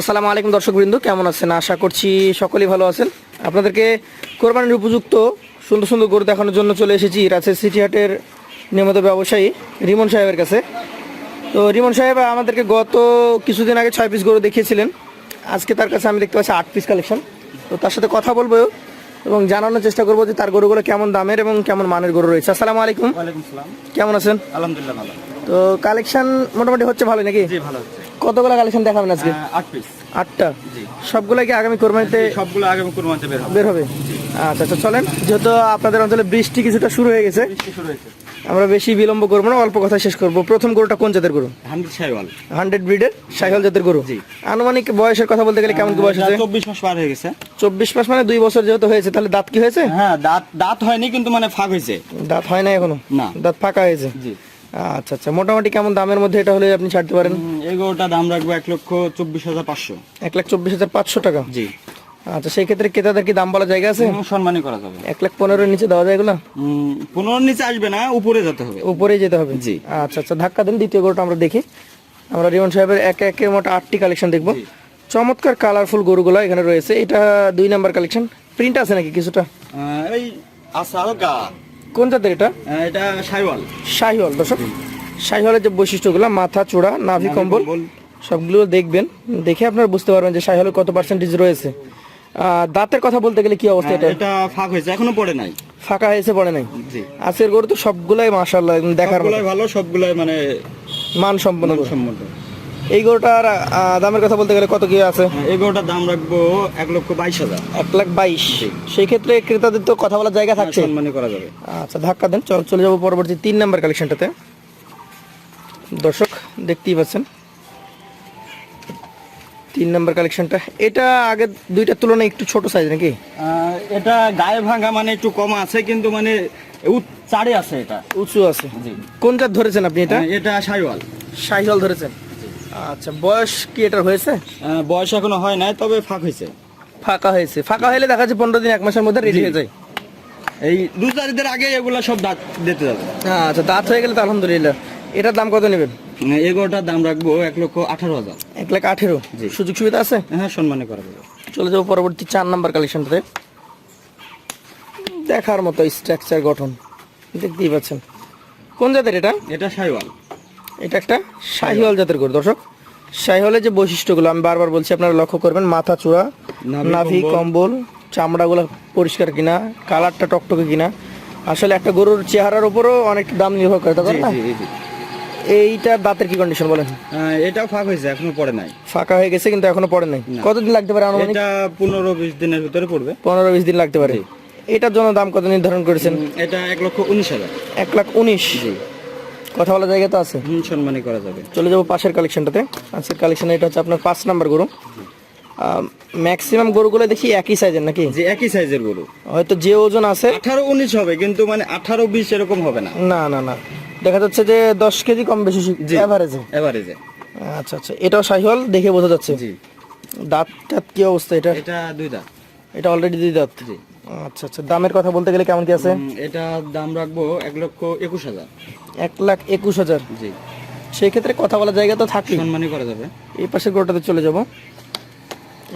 আসসালামু আলাইকুম দর্শকবৃন্দ কেমন আছেন? আশা করছি সকলেই ভালো আছেন। আপনাদেরকে কোরবানির উপযুক্ত সুন্দর সুন্দর গরু দেখানোর জন্য চলে এসেছি রাজশাহী সিটি হাটের নিয়মিত ব্যবসায়ী রিমন সাহেবের কাছে। তো রিমন সাহেব আমাদেরকে গত কিছুদিন আগে ছয় পিস গরু দেখিয়েছিলেন। আজকে তার কাছে আমি দেখতে পাচ্ছি আট পিস কালেকশন। তো তার সাথে কথা বলব এবং জানানোর চেষ্টা করব যে তার গরুগুলো কেমন দামের এবং কেমন মানের গরু রয়েছে। আসসালামু আলাইকুম। কেমন আছেন? আলহামদুলিল্লাহ ভালো। তো কালেকশন মোটামুটি হচ্ছে ভালো নাকি? ভালো কতগুলো কালেকশন দেখাবেন আজকে? আট পিস আটটা? সবগুলো কি আগামী কোরবানিতে সবগুলো আগামী কুরবানিতে বের হবে। বের হবে? আচ্ছা আচ্ছা চলেন। যেহেতু আপনাদের অঞ্চলে বৃষ্টি কিছুটা শুরু হয়ে গেছে আমরা বেশি বিলম্ব করব না অল্প কথা শেষ করব। প্রথম গরুটা কোন জাতের গরু? হান্ড্রেড সাইওয়াল। হান্ড্রেড ব্রিডের সাইকেল জাতের গরু? আনুমানিক বয়সের কথা বলতে গেলে কেমন কি বয়স আছে? চব্বিশ মাস পার হয়ে গেছে। চব্বিশ মাস মানে দুই বছর যেহেতু হয়েছে তাহলে দাঁত কি হয়েছে? হ্যাঁ দাঁত দাঁত হয়নি কিন্তু মানে ফাঁক হয়েছে। দাঁত হয় না এখনও? না। দাঁত ফাঁকা হয়েছে? জি। আচ্ছা আচ্ছা। মোটামুটি কেমন দামের মধ্যে এটা হলে আপনি ছাড়তে পারেন? এই গরুটা দাম রাখব এক লক্ষ চব্বিশ হাজার পাঁচশো। এক লাখ চব্বিশ হাজার পাঁচশো টাকা? জি। আচ্ছা সেই ক্ষেত্রে ক্রেতাদের কি দাম বলা জায়গা আছে? সম্মানই করা যাবে। এক লাখ পনেরোর নিচে দেওয়া যায় এগুলো? পনেরোর নিচে আসবে না উপরে যেতে হবে। উপরেই যেতে হবে? জি। আচ্ছা আচ্ছা। ধাক্কা দেন দ্বিতীয় গরুটা আমরা দেখি। আমরা রিমন সাহেবের একে একে মোট আটটি কালেকশন দেখব। চমৎকার কালারফুল গরুগুলো এখানে রয়েছে। এটা দুই নাম্বার কালেকশন প্রিন্ট আছে নাকি কিছুটা? এই হালকা কোন জাতের এটা? এটা সাইওয়াল শাহিওয়াল দর্শক। শাহিওয়ালের যে বৈশিষ্ট্যগুলো মাথা চূড়া নাভি কম্বল সবগুলো দেখবেন। দেখে আপনারা বুঝতে পারবেন যে শাহিওয়ালের কত পার্সেন্টেজ রয়েছে। দাঁতের কথা বলতে গেলে কি অবস্থা এটা? এটা ফাঁক হয়েছে এখনও পড়ে নাই। ফাঁকা হয়েছে পড়ে নাই? জি। আজকের গরু তো সবগুলাই একদম দেখার মতো। সবগুলাই ভালো সবগুলাই মানে মান সম্পন্ন সম্মত এই গরুটার দামের কথা বলতে গেলে কত কি আছে? এই গরুটার দাম রাখব এক লক্ষ বাইশ হাজার। এক লাখ বাইশ। সেই ক্ষেত্রে ক্রেতাদের তো কথা বলার জায়গা থাকছে। সম্মানী করা যাবে। আচ্ছা ধাক্কা দেন। চল চলে যাব পরবর্তী তিন নাম্বার কালেকশনটাতে দর্শক দেখতেই পাচ্ছেন। তিন নাম্বার কালেকশনটা এটা আগে দুইটার তুলনায় একটু ছোট সাইজ নাকি? এটা গায়ে ভাঙা মানে একটু কম আছে কিন্তু মানে চারে আছে এটা। উঁচু আছে। জি। কোন জাত ধরেছেন আপনি এটা? এটা সাইওয়াল সাইহল ধরেছেন। আচ্ছা বয়স কি এটার হয়েছে? বয়স এখনও হয় নাই তবে ফাঁক হয়েছে। ফাঁকা হয়েছে। ফাঁকা হলে দেখা যাচ্ছে পনেরো দিন এক মাসের মধ্যে রেডি হয়ে যায়। এই রোজারিদের আগে এগুলা সব দাঁত দিতে যাবে। আচ্ছা দাঁত হয়ে গেলে তো আলহামদুলিল্লাহ। এটার দাম কত নেবেন? এই দাম রাখব এক লক্ষ আঠারো হাজার। এক লাখ আঠেরো। জি। সুযোগ সুবিধা আছে? হ্যাঁ সম্মানী করা যাবে। চলে যাব পরবর্তী চার নাম্বার কালেকশনটাতে দেখার মতো স্ট্রাকচার গঠন। দেখতেই পাচ্ছেন। কোন জাতের এটা? এটা সাইওয়াল। এটা একটা শাহিওয়াল জাতের গরু। দর্শক শাহিওয়ালের যে বৈশিষ্ট্যগুলো আমি বারবার বলছি আপনারা লক্ষ্য করবেন মাথা চূড়া নাভি, কম্বল। চামড়াগুলো পরিষ্কার কিনা কালারটা টকটকে কিনা। আসলে একটা গরুর চেহারার উপরও অনেক দাম নির্ভর করে তখন না জি দাঁতের কি কন্ডিশন বলেন? আহ, এটাও ফাঁক হয়েছে এখনও পড়ে নাই। ফাঁকা হয়ে গেছে কিন্তু এখনও পড়ে নাই। কতদিন লাগতে পারে আনুমানিক? এটা পনেরো বিশ দিনের ভিতরে পড়বে। পনেরো বিশ দিন লাগতে পারে। এটার জন্য দাম কত নির্ধারণ করেছেন? এটা এক লক্ষ উনিশ হাজার। এক লাখ উনিশ। জি। কথা বলার জায়গা তো আছে। হুম করা যাবে। চলে যাব পাশের কালেকশনটাতে আজকের কালেকশন এটা হচ্ছে আপনার পাঁচ নাম্বার গরু। ম্যাক্সিমাম গরুগুলো দেখি একই সাইজের নাকি? যে একই সাইজের গরু। হয়তো যে ওজন আছে আঠারো উনিশ হবে কিন্তু মানে আঠারো বিশ এরকম হবে না। না না না। দেখা যাচ্ছে যে দশ কেজি কম বেশি অ্যাভারেজে এভারেজে আচ্ছা আচ্ছা। এটাও শাহিওয়াল দেখে বোঝা যাচ্ছে। জি। দাঁত টাত কি অবস্থা এটা? এটা দুই দাঁত। এটা অলরেডি দুই দাঁত? জি। আচ্ছা আচ্ছা। দামের কথা বলতে গেলে কেমন কি আছে? এটা দাম রাখব এক লক্ষ একুশ হাজার। এক লাখ একুশ হাজার। জি। সেই ক্ষেত্রে কথা বলার জায়গা তো থাকবে সম্মানী করা যাবে। এই পাশের গরুটাতে চলে যাব।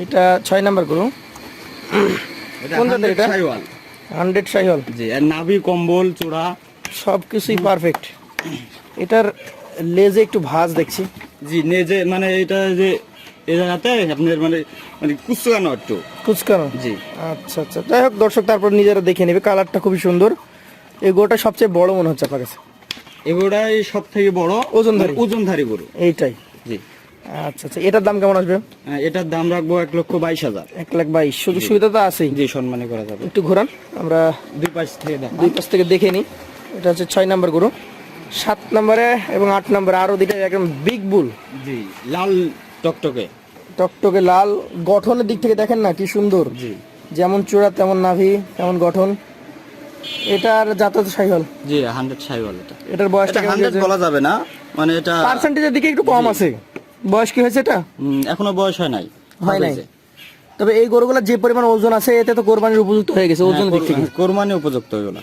এটা ছয় নাম্বার গরু। এটা কোন জাতের এটা? হান্ড্রেড শাহিওয়াল জি আর নাভি কম্বল চূড়া। সব কিছুই পারফেক্ট এটার লেজে একটু ভাঁজ দেখছি। জি নে যে মানে এটা যে এই জায়গাতে আপনার মানে মানে কুচকানো একটু। কুচকানো? জি। আচ্ছা আচ্ছা। যাই হোক দর্শক তারপর নিজেরা দেখে নেবে। কালারটা খুবই সুন্দর। এই গোটা সবচেয়ে বড় মনে হচ্ছে আপনার কাছে। এগুলাই সব থেকে বড় ওজনধারী। ওজনধারী গরু। এইটাই। জি। আচ্ছা আচ্ছা এটার দাম কেমন আসবে? এটার দাম রাখব এক লক্ষ বাইশ হাজার। এক লাখ বাইশ। সুযোগ সুবিধা তো আছেই। জি সম্মানী করা যাবে। একটু ঘোরান আমরা দুই পাশ থেকে দুই পাশ থেকে দেখে নিই। এটা হচ্ছে ছয় নাম্বার গরু। সাত নম্বরে এবং আট নম্বরে আরও দুইটা একদম বিগ বুল জি লাল টকটকে। টকটকে লাল গঠনের দিক থেকে দেখেন না কি সুন্দর। জি। যেমন চূড়া তেমন নাভি তেমন গঠন। এটার যাতায়াত সাইহল। জি হান্ড্রেড সাইওয়াল এটা। এটার বয়সটা এটা হান্ড্রেড বলা যাবে না মানে এটা পার্সেন্টেজের দিকে একটু কম আছে। বয়স কি হয়েছে এটা? এখনও বয়স হয় নাই। হয় নাই। তবে এই যে পরিমাণ ওজন আছে এতে তো কোরবানির উপযুক্ত হয়ে গেছে ওজন দিক থেকে। হ্যাঁ, কোরবানি উপযুক্ত এগুলো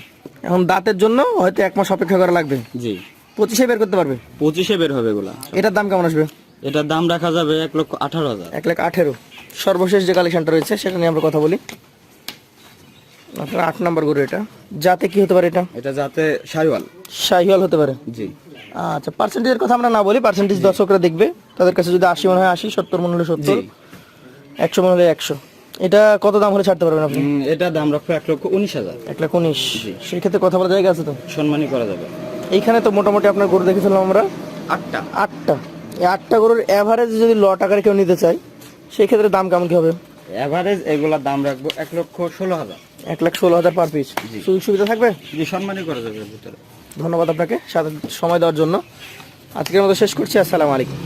এখন দাঁতের জন্য হয়তো এক মাস অপেক্ষা করা লাগবে। জি। পঁচিশে বের করতে পারবে? পঁচিশে বের হবে এগুলা। এটার দাম কেমন আসবে? এটার দাম রাখা যাবে এক লক্ষ আঠারো হাজার। এক লাখ আঠেরো। সর্বশেষ যে কালেকশনটা রয়েছে সেটা নিয়ে আমরা কথা বলি। আপনার আট নম্বর গরু এটা। যাতে কি হতে পারে এটা? এটা যাতে সাইওয়াল শাহিওয়াল হতে পারে? জি। আচ্ছা পার্সেন্টেজের কথা আমরা না বলি পার্সেন্টেজ দর্শকরা দেখবে। তাদের কাছে যদি আশি মনে হয় আশি সত্তর মনে হলে সত্তর একশো মনে হলে একশো। এটা কত দাম হলে ছাড়তে পারবেন আপনি? এটা দাম রাখব এক লক্ষ উনিশ হাজার। এক লাখ উনিশ। সেই ক্ষেত্রে কথা বলার জায়গা আছে তো? সম্মানই করা যাবে। এইখানে তো মোটামুটি আপনার গরু দেখেছিলাম আমরা। আটটা। আটটা। এই আটটা গরুর অ্যাভারেজ যদি ল টাকার কেউ নিতে চায় সেই ক্ষেত্রে দাম কেমন কি হবে? এভারেজ এগুলার দাম রাখব এক লক্ষ ষোলো হাজার। এক লাখ ষোলো হাজার পার পিস সুযোগ সুবিধা থাকবে? জি সম্মানই করা যাবে ভিতরে। ধন্যবাদ আপনাকে সাথে সময় দেওয়ার জন্য। আজকের মতো শেষ করছি আসসালামু আলাইকুম।